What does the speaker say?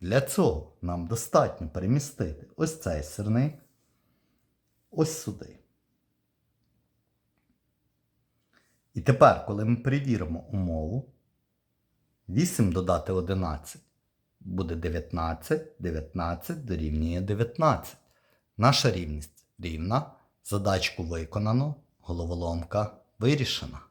Для цього нам достатньо перемістити ось цей сирник ось сюди. І тепер, коли ми перевіримо умову, 8 додати 11 буде 19, 19 дорівнює 19. Наша рівність рівна, задачку виконано, головоломка вирішена.